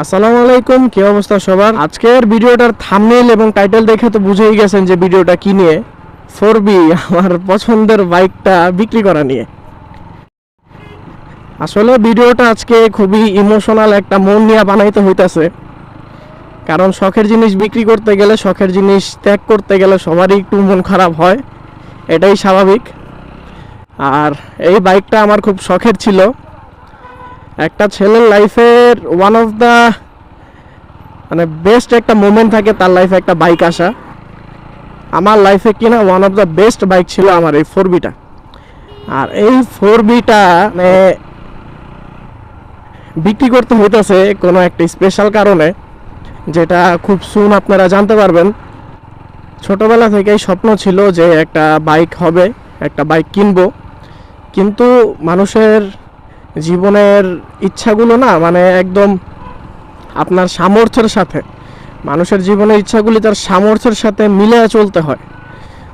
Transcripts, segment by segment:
আসসালামু আলাইকুম, কি অবস্থা সবার? আজকের ভিডিওটার থাম্বনেল এবং টাইটেল দেখে তো বুঝেই গেছেন যে ভিডিওটা কি নিয়ে। ফোর বি আমার পছন্দের বাইকটা বিক্রি করা নিয়ে। আসলে ভিডিওটা আজকে খুবই ইমোশনাল একটা মন নিয়ে বানাইতে হইতাছে। কারণ শখের জিনিস বিক্রি করতে গেলে, শখের জিনিস ত্যাগ করতে গেলে সবারই একটু মন খারাপ হয়। এটাই স্বাভাবিক। আর এই বাইকটা আমার খুব শখের ছিল। একটা ছেলের লাইফের ওয়ান অফ দ্য মানে বেস্ট একটা মোমেন্ট থাকে তার লাইফে একটা বাইক আসা। আমার লাইফে কিনা one of the best bike ছিল আমার এই ফোর বিটা আর এই ফোর বিটা মানে বিক্রি করতে হইতেছে কোনো একটা স্পেশাল কারণে, যেটা খুব সুন আপনারা জানতে পারবেন। ছোটবেলা থেকেই স্বপ্ন ছিল যে একটা বাইক হবে, একটা বাইক কিনবো। কিন্তু মানুষের জীবনের ইচ্ছাগুলো না মানে একদম আপনার সামর্থ্যের সাথে, মানুষের জীবনের ইচ্ছাগুলি তার সামর্থ্যের সাথে মিলে চলতে হয়।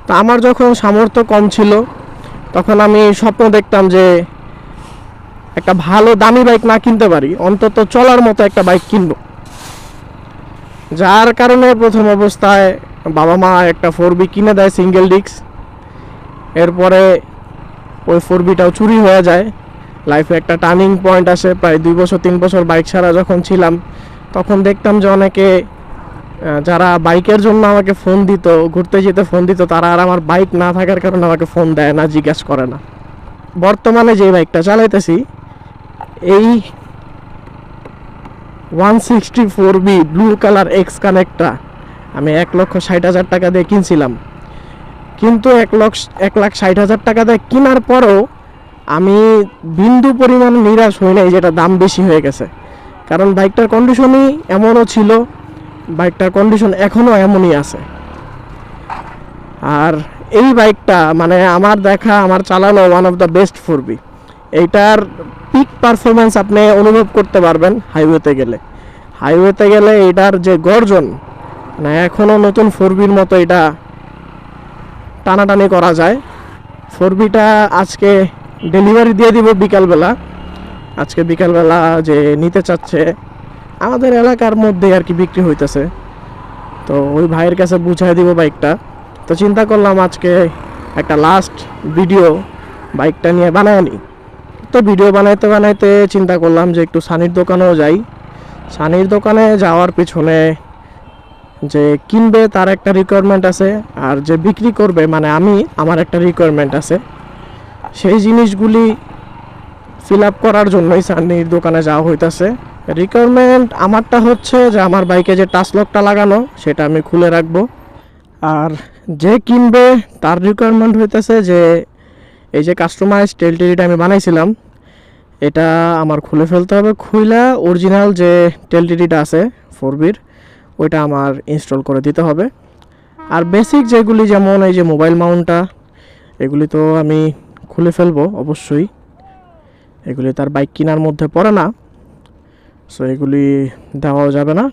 তা আমার যখন সামর্থ্য কম ছিল, তখন আমি স্বপ্ন দেখতাম যে একটা ভালো দামি বাইক না কিনতে পারি, অন্তত চলার মতো একটা বাইক কিনবো। যার কারণে প্রথম অবস্থায় বাবা মা একটা ফোর বি কিনে দেয় সিঙ্গেল ডিস্ক এরপরে ওই ফোর বিটাও চুরি হয়ে যায়। লাইফে একটা টার্নিং পয়েন্ট আসে, প্রায় দুই বছর, তিন বছর বাইক ছাড়া যখন ছিলাম, তখন দেখতাম যে অনেকে যারা বাইকের জন্য আমাকে ফোন দিত, ঘুরতে যেতে ফোন দিত, তারা আর আমার বাইক না থাকার কারণে আমাকে ফোন দেয় না, জিজ্ঞাসা করে না। বর্তমানে যে বাইকটা চালাইতেছি, এই one sixty four B blue colour X কানেক্টটা আমি এক লক্ষ ষাট হাজার টাকা দিয়ে কিনছিলাম। কিন্তু এক লক্ষ, এক লাখ ষাট হাজার টাকা দিয়ে কেনার পরেও আমি বিন্দু পরিমাণ নিরাশ হই নাই, যেটা দাম বেশি হয়ে গেছে। কারণ বাইকটার কন্ডিশনই এমনও ছিল, বাইকটার কন্ডিশন এখনও এমনই আছে। আর এই বাইকটা মানে আমার দেখা, আমার চালানো one of the best four B এইটার পিক পারফরমেন্স আপনি অনুভব করতে পারবেন হাইওয়েতে গেলে। হাইওয়েতে গেলে এটার যে গর্জন মানে এখনও নতুন ফোর বির মতো এটা টানাটানি করা যায়। ফোর বিটা আজকে ডেলিভারি দিয়ে দিব বিকালবেলা। আজকে বিকালবেলা যে নিতে চাচ্ছে, আমাদের এলাকার মধ্যে আর কি বিক্রি হইতেছে। তো ওই ভাইয়ের কাছে বুঝাই দিব বাইকটা। তো চিন্তা করলাম আজকে একটা লাস্ট ভিডিও বাইকটা নিয়ে বানায় নিই তো ভিডিও বানাইতে বানাইতে চিন্তা করলাম যে একটু সানির দোকানেও যাই। সানির দোকানে যাওয়ার পিছনে যে কিনবে তার একটা রিকোয়ারমেন্ট আছে, আর যে বিক্রি করবে মানে আমি, আমার একটা রিকোয়ারমেন্ট আছে। সেই জিনিসগুলি ফিল আপ করার জন্যই সানির দোকানে যাওয়া হইতাছে। রিকোয়ারমেন্ট আমারটা হচ্ছে যে আমার বাইকে যে টাচ লকটা লাগানো, সেটা আমি খুলে রাখব। আর যে কিনবে তার রিকোয়ারমেন্ট হইতেছে যে এই যে কাস্টমাইজ টেলটিরিটা আমি বানাইছিলাম, এটা আমার খুলে ফেলতে হবে। খুইলা অরিজিনাল যে টেলটিরিটা আছে ফোর বির ওইটা আমার ইনস্টল করে দিতে হবে। আর বেসিক যেগুলি যেমন এই যে মোবাইল মাউন্টটা এগুলি তো আমি খুলে ফেলব, অবশ্যই। এগুলি তার বাইক কেনার মধ্যে পড়ে না সো এগুলি দেওয়াও যাবে না।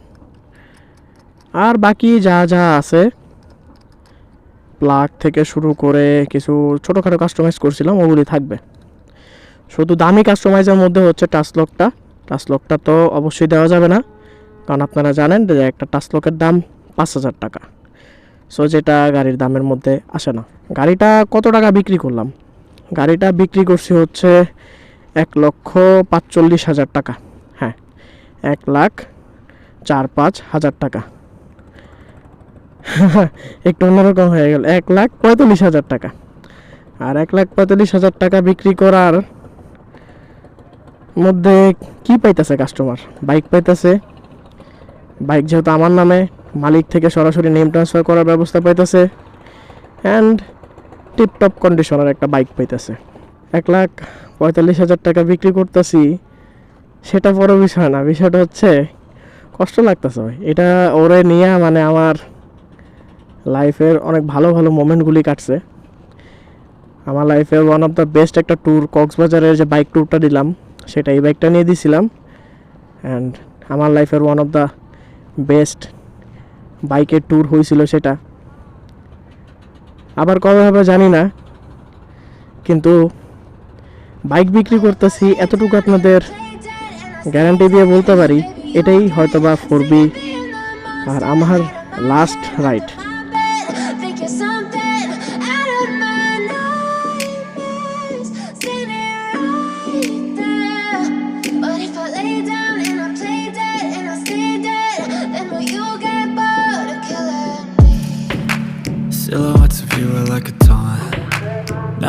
আর বাকি যা যা আছে প্লাগ থেকে শুরু করে কিছু ছোটোখাটো কাস্টমাইজ করছিলাম, ওগুলি থাকবে। শুধু দামি কাস্টমাইজের মধ্যে হচ্ছে টাচ লকটা টাচ লকটা তো অবশ্যই দেওয়া যাবে না, কারণ আপনারা জানেন যে একটা টাচ লকের দাম পাঁচ হাজার টাকা। সো যেটা গাড়ির দামের মধ্যে আসে না। গাড়িটা কত টাকা বিক্রি করলাম? গাড়িটা বিক্রি করছি হচ্ছে এক লক্ষ পাঁচচল্লিশ হাজার টাকা। হ্যাঁ এক লাখ চার পাঁচ হাজার টাকা। একটু অন্যরকম হয়ে গেল। এক লাখ পঁয়তাল্লিশ হাজার টাকা। আর এক লাখ পঁয়তাল্লিশ হাজার টাকা বিক্রি করার মধ্যে কি পাইতেছে কাস্টমার বাইক পাইতেছে। বাইক যেহেতু আমার নামে, মালিক থেকে সরাসরি নেম ট্রান্সফার করার ব্যবস্থা পাইতেছে। অ্যান্ড টিপটপ কন্ডিশনের একটা বাইক পাইতেছে। এক লাখ পঁয়তাল্লিশ হাজার টাকা বিক্রি করতেছি, সেটা বড় বিষয় না, বিষয়টা হচ্ছে কষ্ট লাগতেছে ভাই। এটা ওরে নিয়ে মানে আমার লাইফের অনেক ভালো ভালো মোমেন্টগুলি কাটছে। আমার লাইফের ওয়ান অফ দ্য বেস্ট একটা ট্যুর কক্সবাজারের যে বাইক ট্যুরটা দিলাম, সেটা এই বাইকটা নিয়ে দিয়েছিলাম অ্যান্ড আমার লাইফের ওয়ান অফ দ্য বেস্ট বাইকের ট্যুর হয়েছিল সেটা। আবার কবে হবে জানি না। কিন্তু বাইক বিক্রি করতেছি, এতটুকু আপনাদের গ্যারান্টি দিয়ে বলতে পারি, এটাই হয়তোবা ফোর বি আর আমার last ride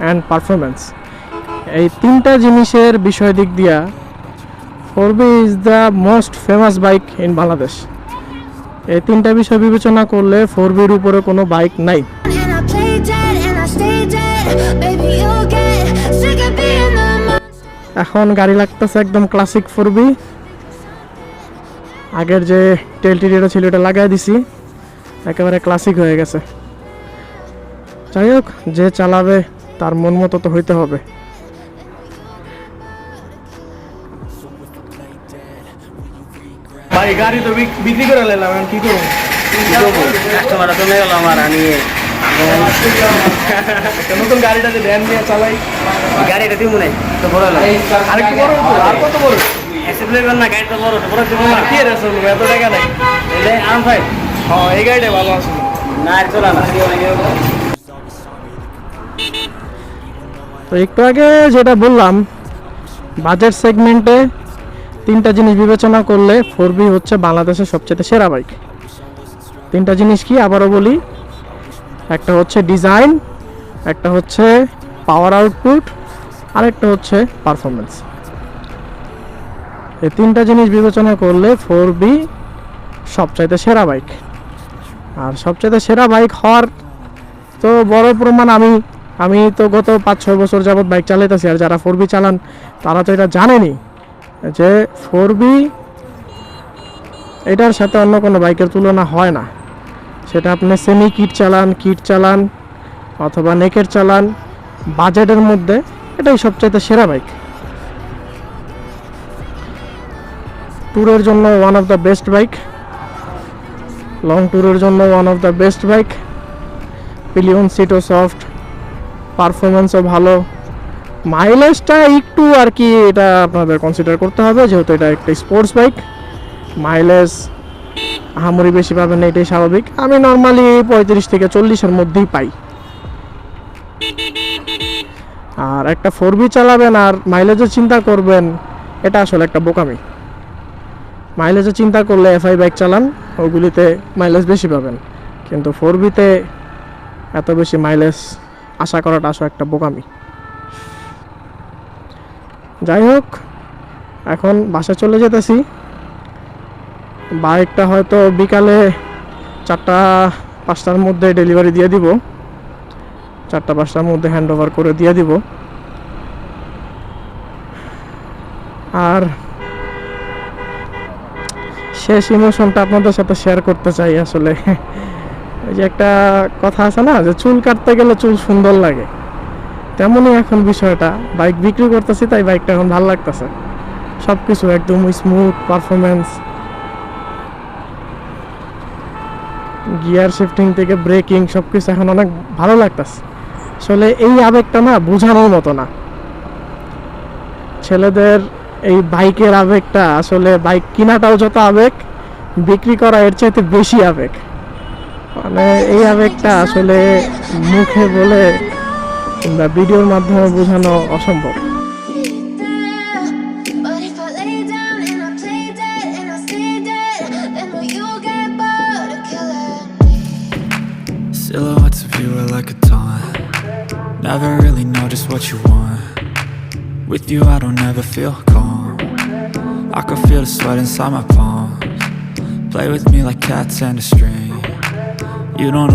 and performance এই তিনটা জিনিসের বিষয় দিক দিয়া four B is the most famous bike in Bangladesh এই তিনটা বিষয় বিবেচনা করলে ফোর বির উপরে কোনো বাইক নাই. এখন গাড়ি লাগতেছে একদম ক্লাসিক ফোর বি আগের যে টেলটি যেটা ছিল এটা লাগাই দিছি। একেবারে ক্লাসিক হয়ে গেছে। যাই হোক যে চালাবে তার মন মতো তো হইতে হবে। ভাই গাড়ি তো বিক্রি করে নিলাম কি করব? কাস্টমার চলে গেল আমার আনিয়ে নতুন গাড়িটা যে ভ্যান দিয়ে চালাই। গাড়িটা দিব নাই তো বড় আরেকটু বড় আর কত বড়? অ্যাসেম্বলি না গাড়িটা বড় তো বড় দিব না কি রে শুনব এত টাকা নাই। আম ভাই। হ্যাঁ এই গাড়িটা ভালো আছে। না চলা না। তো একটু আগে যেটা বললাম বাজেট সেগমেন্টে তিনটা জিনিস বিবেচনা করলে ফোর বি হচ্ছে বাংলাদেশের সবচেয়ে সেরা বাইক তিনটা জিনিস কি আবারও বলি, একটা হচ্ছে ডিজাইন একটা হচ্ছে পাওয়ার আউটপুট আর একটা হচ্ছে পারফরমেন্স এই তিনটা জিনিস বিবেচনা করলে ফোর বি সবচাইতে সেরা বাইক আর সবচাইতে সেরা বাইক হওয়ার তো বড় প্রমাণ আমি আমি তো গত পাঁচ ছয় বছর যাবত বাইক চালাইতেছি আর যারা ফোর বি চালান, তারা তো এটা জানেনি যে ফোর বি এটার সাথে অন্য কোনো বাইকের তুলনা হয় না। সেটা আপনি সেমি কিট চালান কিট চালান, অথবা নেকের চালান বাজেটের মধ্যে এটাই সবচাইতে সেরা বাইক। ট্যুরের জন্য one of the best bike long ট্যুরের জন্য one of the best bike pillion সিটও soft পারফরমেন্সও ভালো। মাইলেজটা একটু আর কি এটা আপনাদের কনসিডার করতে হবে, যেহেতু এটা একটা স্পোর্টস বাইক মাইলেজ আহামরি বেশি পাবেন না, এটাই স্বাভাবিক। আমি নর্মালি পঁয়ত্রিশ থেকে চল্লিশের মধ্যেই পাই। আর একটা ফোর বি চালাবেন আর মাইলেজও চিন্তা করবেন, এটা আসলে একটা বোকামি। মাইলেজও চিন্তা করলে এফআই বাইক চালান, ওগুলিতে মাইলেজ বেশি পাবেন। কিন্তু ফোর বিতে এত বেশি মাইলেজ আশা করাটা আসলে একটা বোকামি। যাই হোক, এখন বাসা চলে যেতেছি। বাইকটা হয়তো বিকালে চারটা, পাঁচটার মধ্যে ডেলিভারি দিয়ে দিব। চারটা, পাঁচটার মধ্যে হ্যান্ড ওভার করে দিয়ে দিব। আর শেষ ইমোশনটা আপনাদের সাথে শেয়ার করতে চাই আসলে। ওই যে একটা কথা আছে না, যে চুল কাটতে গেলে চুল সুন্দর লাগে। তেমনই এখন বিষয়টা। বাইক বিক্রি করতেছি, তাই বাইকটা এখন ভালো লাগতেছে। সব কিছু একদম স্মুথ পারফরমেন্স গিয়ার শিফটিং থেকে ব্রেকিং সব কিছু এখন অনেক ভালো লাগতেছে। আসলে এই আবেগটা না বোঝানোর মতো না। ছেলেদের এই বাইকের আবেগটা, আসলে বাইক কেনাটাও যত আবেগ, বিক্রি করা এর চাইতে বেশি আবেগ। মানে এই আবেগটা আসলে মুখে বলে কিংবা ভিডিওর মাধ্যমে বোঝানো অসম্ভব But if I lay down and I play dead and I stay dead, then will you get bored of killing me? Silhouettes of you are like a taunt. Never really know just what you want. With you, I don't ever feel calm. I can feel the sweat inside my palms. Play with me like cats and a string. You don't